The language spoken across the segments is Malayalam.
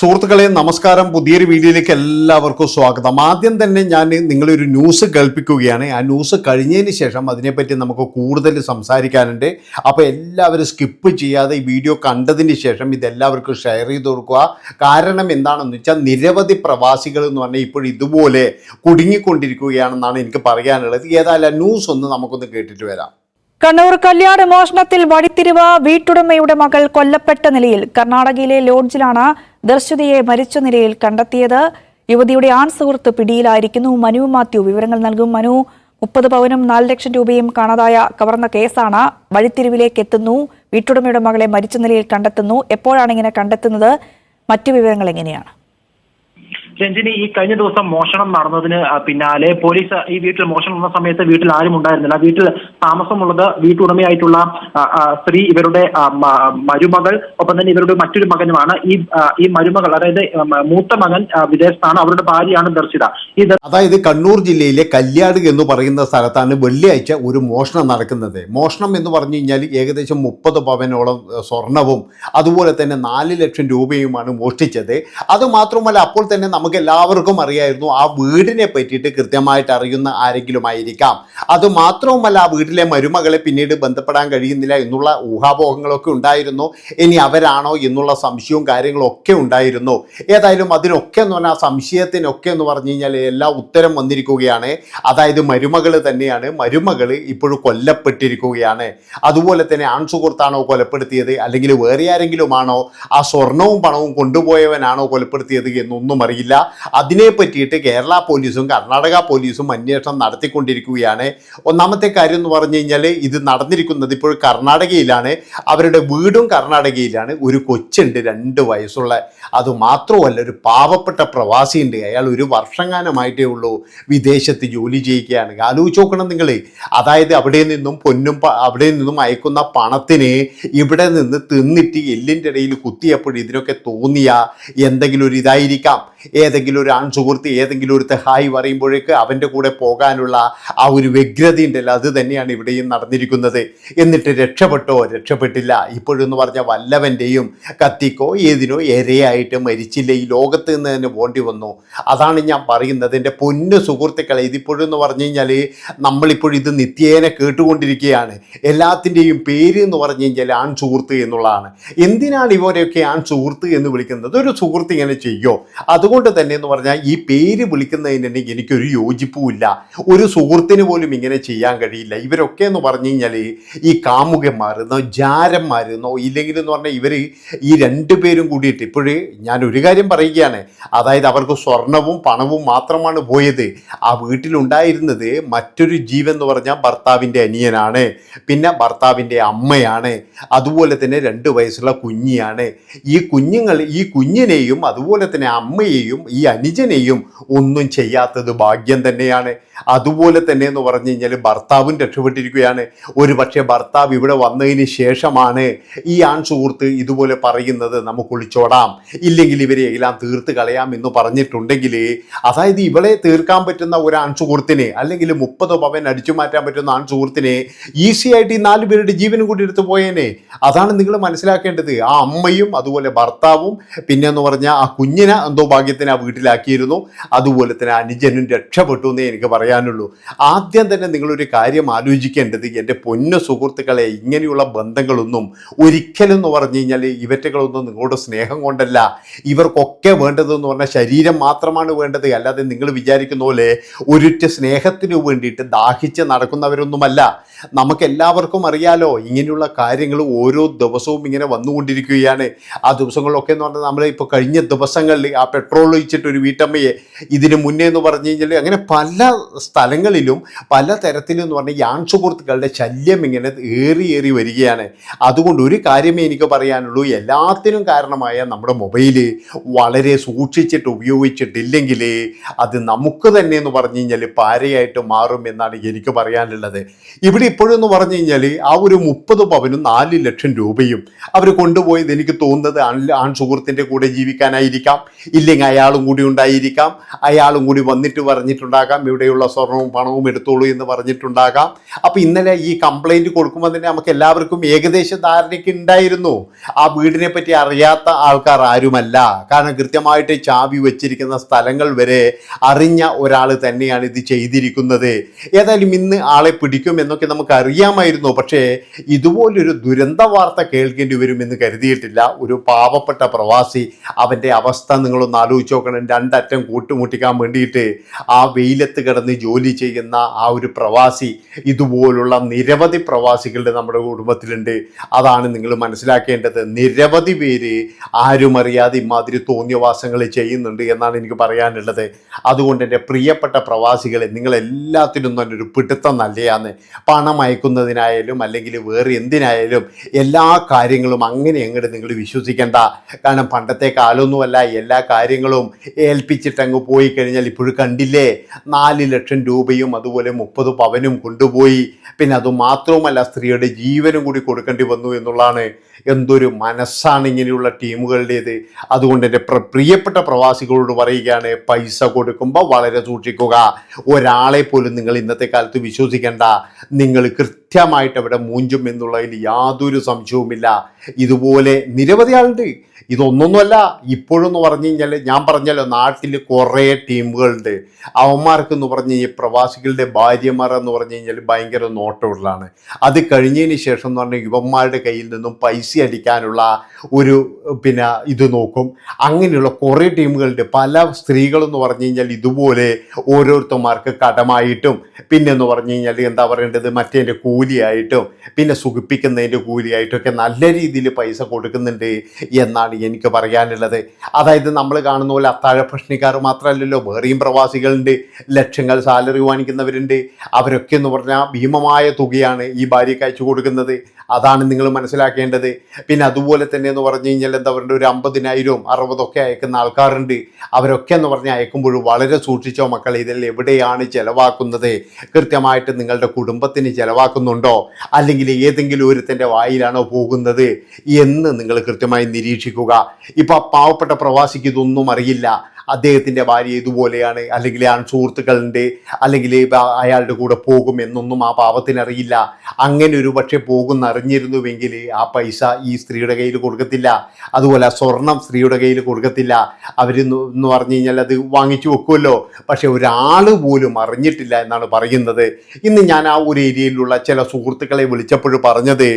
സുഹൃത്തുക്കളെ നമസ്കാരം. പുതിയൊരു വീഡിയോയിലേക്ക് എല്ലാവർക്കും സ്വാഗതം. ആദ്യം തന്നെ ഞാൻ നിങ്ങളൊരു ന്യൂസ് കേൾപ്പിക്കുകയാണ്. ആ ന്യൂസ് കഴിഞ്ഞതിന് ശേഷം അതിനെപ്പറ്റി നമുക്ക് കൂടുതൽ സംസാരിക്കാനുണ്ട്. അപ്പോൾ എല്ലാവരും സ്കിപ്പ് ചെയ്യാതെ ഈ വീഡിയോ കണ്ടതിന് ശേഷം ഇതെല്ലാവർക്കും ഷെയർ ചെയ്ത് കൊടുക്കുക. കാരണം എന്താണെന്ന് വെച്ചാൽ നിരവധി പ്രവാസികൾ എന്ന് പറഞ്ഞാൽ ഇപ്പോൾ ഇതുപോലെ കുടുങ്ങിക്കൊണ്ടിരിക്കുകയാണെന്നാണ് എനിക്ക് പറയാനുള്ളത്. ഏതായാലും ന്യൂസ് ഒന്ന് നമുക്കൊന്ന് കേട്ടിട്ട് വരാം. കണ്ണൂർ കല്യാണ മോഷണത്തിൽ വഴിത്തിരിവ് വീട്ടുടമയുടെ മകൾ കൊല്ലപ്പെട്ട നിലയിൽ കർണാടകയിലെ ലോഡ്ജിലാണ് ദർശിതയെ മരിച്ച നിലയിൽ കണ്ടെത്തിയത്. യുവതിയുടെ ആൺ സുഹൃത്ത് പിടിയിലായിരിക്കുന്നു. മനു മാത്യു വിവരങ്ങൾ നൽകും മനു. മുപ്പത് പവനും നാല് ലക്ഷം രൂപയും കാണാതായ കവർന്ന കേസാണ് വഴിത്തിരിവിലേക്ക് എത്തുന്നു. വീട്ടുടമയുടെ മകളെ മരിച്ച നിലയിൽ കണ്ടെത്തുന്നു. എപ്പോഴാണ് ഇങ്ങനെ കണ്ടെത്തുന്നത്? മറ്റു വിവരങ്ങൾ എങ്ങനെയാണ്? രഞ്ജിനി ഈ കഴിഞ്ഞ ദിവസം മോഷണം നടന്നതിന് പിന്നാലെ പോലീസ് ഈ വീട്ടിൽ മോഷണം നടന്ന സമയത്ത് വീട്ടിൽ ആരും ഉണ്ടായിരുന്നില്ല. വീട്ടിൽ താമസമുള്ളത് വീട്ടുടമയായിട്ടുള്ള സ്ത്രീ ഇവരുടെ മരുമകൾ ഒപ്പം തന്നെ ഇവരുടെ മറ്റൊരു മകനുമാണ്. ഈ ഈ മരുമകൾ അതായത് മൂത്ത മകൻ വിദേശത്താണ്. അവരുടെ ഭാര്യയാണ് ദർശിത. ഈ അതായത് കണ്ണൂർ ജില്ലയിലെ കല്യാട് എന്ന് പറയുന്ന സ്ഥലത്താണ് വെള്ളിയാഴ്ച ഒരു മോഷണം നടക്കുന്നത്. മോഷണം എന്ന് പറഞ്ഞു കഴിഞ്ഞാൽ ഏകദേശം മുപ്പത് പവനോളം സ്വർണവും അതുപോലെ തന്നെ നാല് ലക്ഷം രൂപയുമാണ് മോഷ്ടിച്ചത്. അത് മാത്രമല്ല അപ്പോൾ തന്നെ നമുക്ക് എല്ലാവർക്കും അറിയായിരുന്നു ആ വീടിനെ പറ്റിയിട്ട് കൃത്യമായിട്ട് അറിയുന്ന ആരെങ്കിലും ആയിരിക്കാം അത് മാത്രവുമല്ല ആ വീട്ടിലെ മരുമകളെ പിന്നീട് ബന്ധപ്പെടാൻ കഴിയുന്നില്ല എന്നുള്ള ഊഹാപോഹങ്ങളൊക്കെ ഉണ്ടായിരുന്നു. ഇനി അവരാണോ എന്നുള്ള സംശയവും കാര്യങ്ങളും ഒക്കെ ഉണ്ടായിരുന്നു. ഏതായാലും അതിനൊക്കെ എന്ന് പറഞ്ഞാൽ സംശയത്തിനൊക്കെ എന്ന് പറഞ്ഞു കഴിഞ്ഞാൽ എല്ലാ ഉത്തരം വന്നിരിക്കുകയാണ്. അതായത് മരുമകൾ തന്നെയാണ്. മരുമകൾ ഇപ്പോഴും കൊല്ലപ്പെട്ടിരിക്കുകയാണ്. അതുപോലെ തന്നെ ആൺസുഹൃത്താണോ കൊലപ്പെടുത്തിയത്? അല്ലെങ്കിൽ വേറെ ആരെങ്കിലുമാണോ ആ സ്വർണവും പണവും കൊണ്ടുപോയവനാണോ കൊലപ്പെടുത്തിയത് എന്നൊന്നും അറിയില്ല. അതിനെ പറ്റിയിട്ട് കേരള പോലീസും കർണാടക പോലീസും അന്വേഷണം നടത്തിക്കൊണ്ടിരിക്കുകയാണ്. ഒന്നാമത്തെ കാര്യം എന്ന് പറഞ്ഞു കഴിഞ്ഞാൽ ഇത് നടന്നിരിക്കുന്നത് ഇപ്പോൾ കർണാടകയിലാണ്. അവരുടെ വീടും കർണാടകയിലാണ്. ഒരു കൊച്ചുണ്ട് രണ്ട് വയസ്സുള്ള. അത് മാത്രമല്ല ഒരു പാവപ്പെട്ട പ്രവാസിയുണ്ട്. അയാൾ ഒരു വർഷങ്ങാനമായിട്ടേ ഉള്ളൂ വിദേശത്ത് ജോലി ചെയ്യുകയാണ് ആലോചിച്ച് നോക്കണം നിങ്ങൾ അതായത് അവിടെ നിന്നും പൊന്നും അവിടെ നിന്നും അയക്കുന്ന പണത്തിന് ഇവിടെ നിന്ന് തിന്നിട്ട് എല്ലിന്റെ ഇടയിൽ കുത്തിയപ്പോൾ ഇതിനൊക്കെ തോന്നിയ എന്തെങ്കിലും ഒരു ഇതായിരിക്കാം. ഏതെങ്കിലും ഒരു ആൺ സുഹൃത്ത് ഏതെങ്കിലും ഒരു ഹായ് പറയുമ്പോഴേക്ക് അവന്റെ കൂടെ പോകാനുള്ള ആ ഒരു വ്യഗ്രത ഉണ്ടല്ലോ അത് തന്നെയാണ് ഇവിടെയും നടന്നിരിക്കുന്നത്. എന്നിട്ട് രക്ഷപ്പെട്ടോ? രക്ഷപ്പെട്ടില്ല. ഇപ്പോഴെന്ന് പറഞ്ഞ വല്ലവന്റെയും കത്തിക്കോ ഏതിനോ ഇരയായിട്ട് മരിച്ചില്ല. ഈ ലോകത്ത് നിന്ന് തന്നെ പോണ്ടി വന്നു. അതാണ് ഞാൻ പറയുന്നത്. എന്റെ പൊന്നു സുഹൃത്തുക്കളെ ഇതിപ്പോഴെന്ന് പറഞ്ഞു കഴിഞ്ഞാൽ നമ്മളിപ്പോൾ ഇത് നിത്യേന കേട്ടുകൊണ്ടിരിക്കുകയാണ്. എല്ലാത്തിന്റെയും പേര് എന്ന് പറഞ്ഞു കഴിഞ്ഞാൽ ആൺ സുഹൃത്ത് എന്നുള്ളതാണ്. എന്തിനാണ് ഇവരെയൊക്കെ ആൺ സുഹൃത്ത് എന്ന് വിളിക്കുന്നത്? ഒരു സുഹൃത്ത് ഇങ്ങനെ ചെയ്യോ? അതുകൊണ്ട് തന്നെ എന്ന് പറഞ്ഞാൽ ഈ പേര് വിളിക്കുന്നതിന് എനിക്കൊരു യോജിപ്പുമില്ല. ഒരു സുഹൃത്തിന് പോലും ഇങ്ങനെ ചെയ്യാൻ കഴിയില്ല. ഇവരൊക്കെ എന്ന് പറഞ്ഞു കഴിഞ്ഞാൽ ഈ കാമുകന്മാരെന്നോ ജാരന്മാരെന്നോ ഇല്ലെങ്കിൽ എന്ന് പറഞ്ഞാൽ ഇവർ ഈ രണ്ട് പേരും കൂടിയിട്ട് ഇപ്പോഴേ ഞാൻ ഒരു കാര്യം പറയുകയാണ്. അതായത് അവർക്ക് സ്വർണവും പണവും മാത്രമാണ് പോയത്. ആ വീട്ടിലുണ്ടായിരുന്നത് മറ്റൊരു ജീവൻ എന്ന് പറഞ്ഞാൽ ഭർത്താവിന്റെ അനിയനാണ്. പിന്നെ ഭർത്താവിന്റെ അമ്മയാണ്. അതുപോലെ തന്നെ രണ്ട് വയസ്സുള്ള കുഞ്ഞിയാണ്. ഈ കുഞ്ഞുങ്ങൾ ഈ കുഞ്ഞിനെയും അതുപോലെ തന്നെ അമ്മയെയും ഈ അനുജനെയും ഒന്നും ചെയ്യാത്തത് ഭാഗ്യം തന്നെയാണ്. അതുപോലെ തന്നെ എന്ന് പറഞ്ഞു കഴിഞ്ഞാൽ ഭർത്താവും രക്ഷപ്പെട്ടിരിക്കുകയാണ്. ഒരു പക്ഷേ ഭർത്താവ് ഇവിടെ വന്നതിന് ശേഷമാണ് ഈ ആൺ സുഹൃത്ത് ഇതുപോലെ പറയുന്നത് നമുക്ക് ഒളിച്ചോടാം. ഇല്ലെങ്കിൽ ഇവരെ എല്ലാം തീർത്ത് കളയാം എന്ന് പറഞ്ഞിട്ടുണ്ടെങ്കിൽ അതായത് ഇവളെ തീർക്കാൻ പറ്റുന്ന ഒരു ആൺ സുഹൃത്തിനെ അല്ലെങ്കിൽ മുപ്പത് പവൻ അടിച്ചു മാറ്റാൻ പറ്റുന്ന ആൺ സുഹൃത്തിനെ ഈസി ആയിട്ട് ഈ നാല് പേരുടെ ജീവനും കൂടി എടുത്തു പോയേനെ. അതാണ് നിങ്ങൾ മനസ്സിലാക്കേണ്ടത്. ആ അമ്മയും അതുപോലെ ഭർത്താവും പിന്നെ എന്ന് പറഞ്ഞാൽ ആ കുഞ്ഞിനെ എന്തോ ഭാഗ്യത്തിന് ആ വീട്ടിലാക്കിയിരുന്നു. അതുപോലെ തന്നെ അനുജനും രക്ഷപ്പെട്ടു എന്നേ എനിക്ക് പറയാനുള്ളൂ. ആദ്യം തന്നെ നിങ്ങളൊരു കാര്യം ആലോചിക്കേണ്ടത് എന്റെ പൊന്ന സുഹൃത്തുക്കളെ ഇങ്ങനെയുള്ള ബന്ധങ്ങളൊന്നും ഒരിക്കലും എന്ന് പറഞ്ഞു കഴിഞ്ഞാൽ ഇവറ്റകളൊന്നും നിങ്ങളുടെ സ്നേഹം കൊണ്ടല്ല. ഇവർക്കൊക്കെ വേണ്ടതെന്ന് പറഞ്ഞാൽ ശരീരം മാത്രമാണ് വേണ്ടത്. അല്ലാതെ നിങ്ങൾ വിചാരിക്കുന്ന പോലെ ഒരിറ്റ സ്നേഹത്തിന് വേണ്ടിയിട്ട് ദാഹിച്ച് നടക്കുന്നവരൊന്നുമല്ല. നമുക്ക് എല്ലാവർക്കും അറിയാലോ ഇങ്ങനെയുള്ള കാര്യങ്ങൾ ഓരോ ദിവസവും ഇങ്ങനെ വന്നുകൊണ്ടിരിക്കുകയാണ്. ആ ദിവസങ്ങളിലൊക്കെ എന്ന് പറഞ്ഞാൽ നമ്മൾ ഇപ്പോൾ കഴിഞ്ഞ ദിവസങ്ങളിൽ ആ പെട്രോൾ ഒഴിച്ചിട്ട് ഒരു വീട്ടമ്മയെ ഇതിന് മുന്നേ എന്ന് പറഞ്ഞു കഴിഞ്ഞാൽ അങ്ങനെ പല സ്ഥലങ്ങളിലും പല തരത്തിലും എന്ന് പറഞ്ഞാൽ യാൺ സുഹൃത്തുക്കളുടെ ശല്യം ഇങ്ങനെ ഏറി ഏറി വരികയാണ്. അതുകൊണ്ട് ഒരു കാര്യമേ എനിക്ക് പറയാനുള്ളൂ. എല്ലാത്തിനും കാരണമായ നമ്മുടെ മൊബൈൽ വളരെ സൂക്ഷിച്ചിട്ട് ഉപയോഗിച്ചിട്ടില്ലെങ്കിൽ അത് നമുക്ക് തന്നെ എന്ന് പറഞ്ഞു കഴിഞ്ഞാൽ പാരയായിട്ട് മാറും എന്നാണ് എനിക്ക് പറയാനുള്ളത്. ഇവിടെ ഇപ്പോഴെന്ന് പറഞ്ഞു കഴിഞ്ഞാൽ ആ ഒരു മുപ്പത് പവനും നാല് ലക്ഷം രൂപയും അവർ കൊണ്ടുപോയത് എനിക്ക് തോന്നുന്നത് ആൺ സുഹൃത്തിന്റെ കൂടെ ജീവിക്കാനായിരിക്കാം. ഇല്ലെങ്കിൽ അയാളും കൂടി ഉണ്ടായിരിക്കാം. അയാളും കൂടി വന്നിട്ട് പറഞ്ഞിട്ടുണ്ടാകാം. ഇവിടെയുള്ള സ്വർണവും പണവും എടുത്തോളൂ എന്ന് പറഞ്ഞിട്ടുണ്ടാകാം. അപ്പോൾ ഇന്നലെ ഈ കംപ്ലൈന്റ് കൊടുക്കുമ്പോൾ തന്നെ നമുക്ക് എല്ലാവർക്കും ഏകദേശ ധാരണയ്ക്ക് ഉണ്ടായിരുന്നു. ആ വീടിനെ പറ്റി അറിയാത്ത ആൾക്കാർ ആരുമല്ല. കാരണം കൃത്യമായിട്ട് ചാവി വെച്ചിരിക്കുന്ന സ്ഥലങ്ങൾ വരെ അറിഞ്ഞ ഒരാൾ തന്നെയാണ് ഇത് ചെയ്തിരിക്കുന്നത്. ഏതായാലും ഇന്ന് ആളെ പിടിക്കും എന്നൊക്കെ നമുക്ക് അറിയാമായിരുന്നു. പക്ഷേ ഇതുപോലൊരു ദുരന്ത വാർത്ത കേൾക്കേണ്ടി വരുമെന്ന് കരുതിയിട്ടില്ല. ഒരു പാവപ്പെട്ട പ്രവാസി. അവന്റെ അവസ്ഥ നിങ്ങളൊന്ന് ആലോചിച്ച് നോക്കണം രണ്ടറ്റം കൂട്ടുമുട്ടിക്കാൻ വേണ്ടിയിട്ട് ആ വെയിലത്ത് കിടന്ന് ജോലി ചെയ്യുന്ന ആ ഒരു പ്രവാസി ഇതുപോലുള്ള നിരവധി പ്രവാസികളുടെ നമ്മുടെ കുടുംബത്തിലുണ്ട്. അതാണ് നിങ്ങൾ മനസ്സിലാക്കേണ്ടത്. നിരവധി പേര് ആരും അറിയാതെ ഇമാതിരി തോന്നിയവാസങ്ങൾ ചെയ്യുന്നുണ്ട് എന്നാണ് എനിക്ക് പറയാനുള്ളത്. അതുകൊണ്ട് എന്റെ പ്രിയപ്പെട്ട പ്രവാസികളെ നിങ്ങൾ എല്ലാത്തിനും തന്നെ ഒരു പിടുത്തം നല്ലയാന്ന്. പണം അയക്കുന്നതിനായാലും അല്ലെങ്കിൽ വേറെ എന്തിനായാലും എല്ലാ കാര്യങ്ങളും അങ്ങനെ അങ്ങോട്ട് നിങ്ങൾ വിശ്വസിക്കേണ്ട. കാരണം പണ്ടത്തെ കാലമൊന്നുമല്ല എല്ലാ കാര്യങ്ങളും ഏൽപ്പിച്ചിട്ട് അങ്ങ് പോയി കഴിഞ്ഞാൽ ഇപ്പോഴും കണ്ടില്ലേ? നാല് ലക്ഷം രൂപയും അതുപോലെ മുപ്പത് പവനും കൊണ്ടുപോയി. പിന്നെ അതുമാത്രവുമല്ല സ്ത്രീയുടെ ജീവനും കൂടി കൊടുക്കേണ്ടി വന്നു എന്നുള്ളതാണ് എന്തൊരു മനസ്സാണ് ഇങ്ങനെയുള്ള ടീമുകളുടേത്. അതുകൊണ്ട് എന്റെ പ്രിയപ്പെട്ട പ്രവാസികളോട് പറയുകയാണ് പൈസ കൊടുക്കുമ്പോൾ വളരെ സൂക്ഷിക്കുക. ഒരാളെ പോലും നിങ്ങൾ ഇന്നത്തെ കാലത്ത് വിശ്വസിക്കേണ്ട. നിങ്ങൾ കൃത്യമായിട്ട് അവിടെ മൂഞ്ചും എന്നുള്ളതിൽ യാതൊരു സംശയവുമില്ല. ഇതുപോലെ നിരവധി ആളുണ്ട്. ഇതൊന്നൊന്നുമല്ല ഇപ്പോഴെന്ന് പറഞ്ഞു കഴിഞ്ഞാൽ ഞാൻ പറഞ്ഞല്ലോ നാട്ടിൽ കുറേ ടീമുകളുണ്ട്. അവന്മാർക്കെന്ന് പറഞ്ഞു കഴിഞ്ഞാൽ പ്രവാസികളുടെ ഭാര്യമാർ എന്ന് പറഞ്ഞു കഴിഞ്ഞാൽ ഭയങ്കര നോട്ടമുള്ളതാണ്. അത് കഴിഞ്ഞതിന് ശേഷം എന്ന് പറഞ്ഞാൽ യുവന്മാരുടെ കയ്യിൽ നിന്നും പൈസ അടിക്കാനുള്ള ഒരു പിന്നെ ഇത് നോക്കും. അങ്ങനെയുള്ള കുറേ ടീമുകളുണ്ട്. പല സ്ത്രീകളെന്ന് പറഞ്ഞു കഴിഞ്ഞാൽ ഇതുപോലെ ഓരോരുത്തന്മാർക്ക് കടമായിട്ടും പിന്നെ എന്ന് പറഞ്ഞു കഴിഞ്ഞാൽ എന്താ പറയേണ്ടത്? മറ്റേന്റെ കൂലിയായിട്ടും പിന്നെ സുഖിപ്പിക്കുന്നതിന്റെ കൂലിയായിട്ടും ഒക്കെ നല്ല രീതിയിൽ പൈസ കൊടുക്കുന്നുണ്ട് എന്നാണ് എനിക്ക് പറയാനുള്ളത്. അതായത് നമ്മൾ കാണുന്ന പോലെ അത്താഴ ഭക്ഷണിക്കാർ മാത്രമല്ലല്ലോ വേറെയും പ്രവാസികളുണ്ട് ലക്ഷങ്ങൾ സാലറി വാങ്ങിക്കുന്നവരുണ്ട്. അവരൊക്കെ എന്ന് പറഞ്ഞാൽ ഭീമമായ തുകയാണ് ഈ ഭാര്യയ്ക്ക് അയച്ചു കൊടുക്കുന്നത്. അതാണ് നിങ്ങൾ മനസ്സിലാക്കേണ്ടത്. പിന്നെ അതുപോലെ തന്നെ എന്ന് പറഞ്ഞു കഴിഞ്ഞാൽ എന്താ പറയുക ഒരു അമ്പതിനായിരവും അറുപതൊക്കെ അയക്കുന്ന ആൾക്കാരുണ്ട്. അവരൊക്കെ എന്ന് പറഞ്ഞാൽ അയക്കുമ്പോൾ വളരെ സൂക്ഷിച്ചോ മക്കൾ ഇതിൽ എവിടെയാണ് ചിലവാക്കുന്നത്? കൃത്യമായിട്ട് നിങ്ങളുടെ കുടുംബത്തിന് ചിലവാക്കുന്നുണ്ടോ? അല്ലെങ്കിൽ ഏതെങ്കിലും ഒരുത്തന്റെ വായിലാണോ പോകുന്നത്? എന്ന് നിങ്ങൾ കൃത്യമായി നിരീക്ഷിക്കുക. ഇപ്പോൾ പാവപ്പെട്ട പ്രവാസിക്ക് ഇതൊന്നും അറിയില്ല. അദ്ദേഹത്തിന്റെ ഭാര്യ ഇതുപോലെയാണ്. അല്ലെങ്കിൽ ആൺ സുഹൃത്തുക്കളുടെ അല്ലെങ്കിൽ അയാളുടെ കൂടെ പോകും എന്നൊന്നും ആ പാവത്തിന് അറിയില്ല അങ്ങനെ ഒരു പക്ഷേ അറിഞ്ഞിരുന്നുവെങ്കിൽ ആ പൈസ ഈ സ്ത്രീയുടെ കയ്യിൽ കൊടുക്കത്തില്ല. അതുപോലെ ആ സ്വർണം സ്ത്രീയുടെ കയ്യിൽ കൊടുക്കത്തില്ല. അവർ എന്ന് പറഞ്ഞു കഴിഞ്ഞാൽ അത് വാങ്ങിച്ചു വെക്കുമല്ലോ പക്ഷേ ഒരാൾ പോലും അറിഞ്ഞിട്ടില്ല എന്നാണ് പറയുന്നത്. ഇന്ന് ഞാൻ ആ ഒരു ഏരിയയിലുള്ള ചില സുഹൃത്തുക്കളെ വിളിച്ചപ്പോൾ പറഞ്ഞത്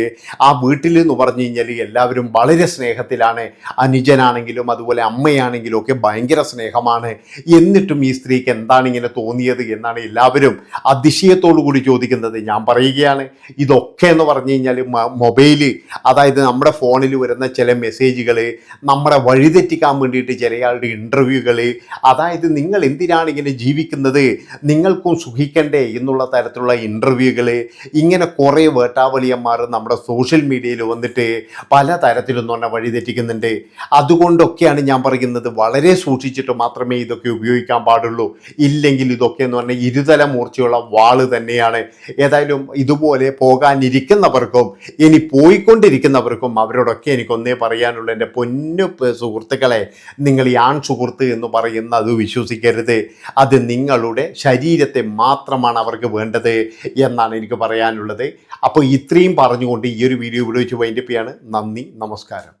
ആ വീട്ടിൽ എന്ന് പറഞ്ഞു കഴിഞ്ഞാൽ എല്ലാവരും വളരെ സ്നേഹത്തിലാണ്. അനുജനാണെങ്കിലും അതുപോലെ അമ്മയാണെങ്കിലും ഒക്കെ ഭയങ്കര സ്നേഹമാണ്. എന്നിട്ടും ഈ സ്ത്രീക്ക് എന്താണ് ഇങ്ങനെ തോന്നിയത് എന്നാണ് എല്ലാവരും അതിശയത്തോടു കൂടി ചോദിക്കുന്നത്. ഞാൻ പറയുകയാണ് ഇതൊക്കെ എന്ന് പറഞ്ഞു കഴിഞ്ഞാൽ മൊബൈൽ അതായത് നമ്മുടെ ഫോണിൽ വരുന്ന ചില മെസ്സേജുകൾ നമ്മളെ വഴിതെറ്റിക്കാൻ വേണ്ടിയിട്ട് ചിലയാളുടെ ഇന്റർവ്യൂകൾ അതായത് നിങ്ങൾ എന്തിനാണ് ഇങ്ങനെ ജീവിക്കുന്നത് നിങ്ങൾക്കും സുഖിക്കണ്ടേ എന്നുള്ള തരത്തിലുള്ള ഇന്റർവ്യൂകൾ ഇങ്ങനെ കുറേ വേട്ടാവളിയന്മാർ നമ്മുടെ സോഷ്യൽ മീഡിയയിൽ വന്നിട്ട് പല തരത്തിലും തന്നെ വഴിതെറ്റിക്കുന്നുണ്ട്. അതുകൊണ്ടൊക്കെയാണ് ഞാൻ പറയുന്നത് വളരെ സൂക്ഷിച്ചിട്ട് മാത്രമേ ഇതൊക്കെ ഉപയോഗിക്കാൻ പാടുള്ളൂ. ഇല്ലെങ്കിൽ ഇതൊക്കെ എന്ന് പറഞ്ഞാൽ ഇരുതല മൂർച്ചയുള്ള വാൾ തന്നെയാണ്. ഏതായാലും ഇതുപോലെ പോകാനിരിക്കുന്നവർക്കും ഇനി പോയിക്കൊണ്ടിരിക്കുന്നവർക്കും അവരോടൊക്കെ എനിക്കൊന്നേ പറയാനുള്ളൂ. എന്റെ പൊന്നു സുഹൃത്തുക്കളെ നിങ്ങൾ ഈ ആൺ സുഹൃത്ത് എന്ന് പറയുന്ന അത് വിശ്വസിക്കരുത്. അത് നിങ്ങളുടെ ശരീരത്തെ മാത്രമാണ് അവർക്ക് വേണ്ടത് എന്നാണ് എനിക്ക് പറയാനുള്ളത്. അപ്പോൾ ഇത്രയും പറഞ്ഞുകൊണ്ട് ഈ ഒരു വീഡിയോ ഇവിടെ വെച്ച് വൈൻഡപ്പ് നന്ദി നമസ്കാരം.